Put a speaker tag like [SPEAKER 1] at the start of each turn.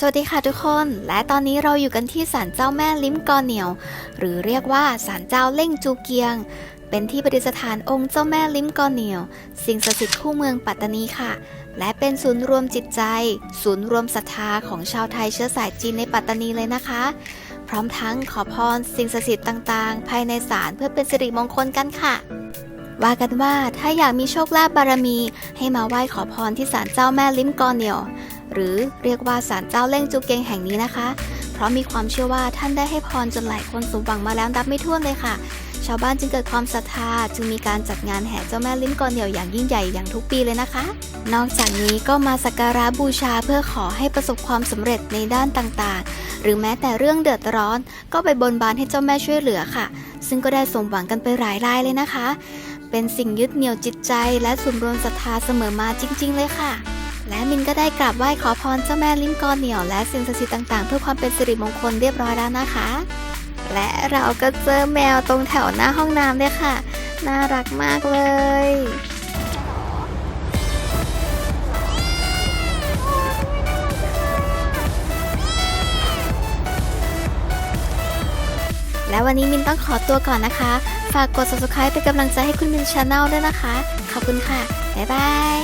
[SPEAKER 1] สวัสดีค่ะทุกคน และตอนนี้เราอยู่กันที่ศาลเจ้าแม่ลิ้มกอเหนียว หรือเรียกว่าศาลเจ้าเล่งจูเกียง เป็นที่ประดิษฐานองค์เจ้าแม่ลิ้มกอเหนียว สิ่งศักดิ์สิทธิ์คู่เมืองปัตตานีค่ะ และเป็นศูนย์รวมจิตใจ ศูนย์รวมศรัทธาของชาวไทยเชื้อสายจีนในปัตตานีเลยนะคะ พร้อมทั้งขอพรสิ่งศักดิ์สิทธิ์ต่างๆ ภายในศาลเพื่อเป็นสิริมงคลกันค่ะว่ากันว่าถ้าอยากมีโชคลาภบารมี ให้มาไหว้ขอพรที่ศาลเจ้าแม่ลิ้มกอเหนียว หรือเรียกว่าศาลเจ้าเล่งจูเกงแห่งนี้นะคะ เพราะมีความเชื่อว่าท่านได้ให้พรจนหลายคนสมหวังมาแล้วนับไม่ถ้วนเลยค่ะ ชาวบ้านจึงเกิดความศรัทธาจึงมีการจัดงานแห่เจ้าแม่ลิ้มกอเหนียวอย่างยิ่งใหญ่อย่างทุกปีเลยนะคะ นอกจากนี้ก็มาสักการะบูชาเพื่อขอให้ประสบความสำเร็จในด้านต่างๆ หรือแม้แต่เรื่องเดือดร้อน ก็ไปบนบานให้เจ้าแม่ช่วยเหลือค่ะ ซึ่งก็ได้สมหวังกันไปหลายรายเลยนะคะเป็นสิ่งยึดเหนี่ยวจิตใจและสุมรวมศรัทธาเสมอมาจริง ๆ เลยค่ะ และมินก็ได้กราบไหว้ขอพรเจ้าแม่ลิ้มกอเหนียวและสิ่งศักดิ์สิทธิ์ต่างๆ เพื่อความเป็นสิริมงคลเรียบร้อยแล้วนะคะ และเราก็เจอแมวตรงแถวหน้าห้องน้ำด้วยค่ะ น่ารักมากเลยและวันนี้มินต้องขอตัวก่อนนะคะ ฝากกด subscribe เป็นกำลังใจให้คุณมินชาแนลด้วยนะคะ ขอบคุณค่ะ บ๊ายบาย